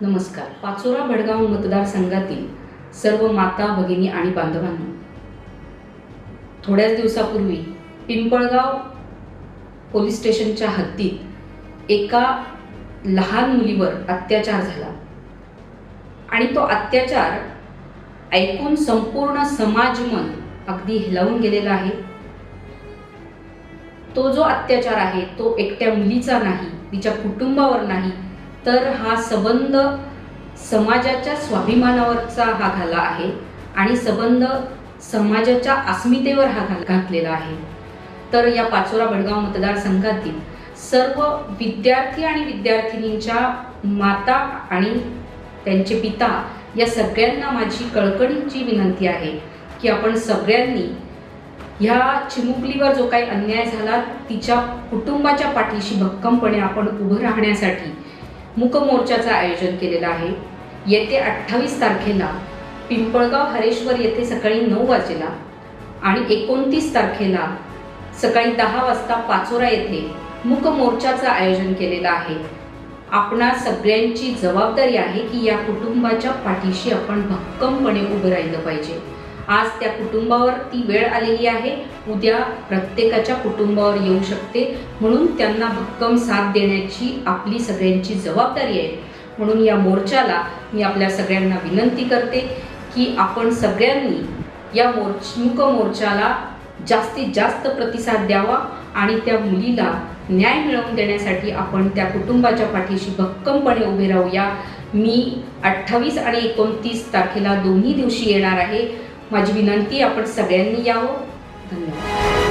नमस्कार. पाचोरा भडगाव मतदारसंघातील सर्व माता भगिनी आणि बांधवांना थोड्याच दिवसापूर्वी पिंपळगाव पोलीस स्टेशनच्या हद्दीत एका लहान मुलीवर अत्याचार झाला. आणि तो अत्याचार ऐकून संपूर्ण समाजमन अगदी हिलावून गेलेला आहे. तो जो अत्याचार आहे तो एकट्या मुलीचा नाही तिच्या कुटुंबावर नाही तर हा संबंध समाजाच्या स्वाभिमानावरचा हा घाला आहे आणि संबंध समाजाच्या अस्मितेवर हा घाल घातलेला आहे. तर या पाचोरा बडगाव मतदारसंघातील सर्व विद्यार्थी आणि विद्यार्थिनींच्या माता आणि त्यांचे पिता या सगळ्यांना माझी कळकळीची विनंती आहे की आपण सगळ्यांनी ह्या चिमुकलीवर जो काही अन्याय झाला तिच्या कुटुंबाच्या पाठीशी भक्कमपणे आपण उभं राहण्यासाठी मुकमोर्चाचं आयोजन केलेलं आहे. येत्या अठ्ठावीस तारखेला पिंपळगाव हरेश्वर येथे सकाळी नऊ वाजेला आणि एकोणतीस तारखेला सकाळी दहा वाजता पाचोरा येथे मुकमोर्चाचं आयोजन केलेलं आहे. आपणा सगळ्यांची जबाबदारी आहे की या कुटुंबाच्या पाठीशी आपण भक्कमपणे उभं राहिलं पाहिजे. आज त्या कुटुंबावर ती वेळ आलेली आहे. उद्या प्रत्येकाच्या कुटुंबावर येऊ शकते. म्हणून त्यांना भक्कम साथ देण्याची आपली सगळ्यांची जबाबदारी आहे. म्हणून या मोर्चाला मी आपल्या सगळ्यांना विनंती करते की आपण सगळ्यांनी या मोर्च मूक मोर्चाला जास्तीत जास्त प्रतिसाद द्यावा आणि त्या मुलीला न्याय मिळवून देण्यासाठी आपण त्या कुटुंबाच्या पाठीशी भक्कमपणे उभे राहूया. मी अठ्ठावीस आणि एकोणतीस तारखेला दोन्ही दिवशी येणार आहे. माझी विनंती आपण सगळ्यांनी यावं. धन्यवाद.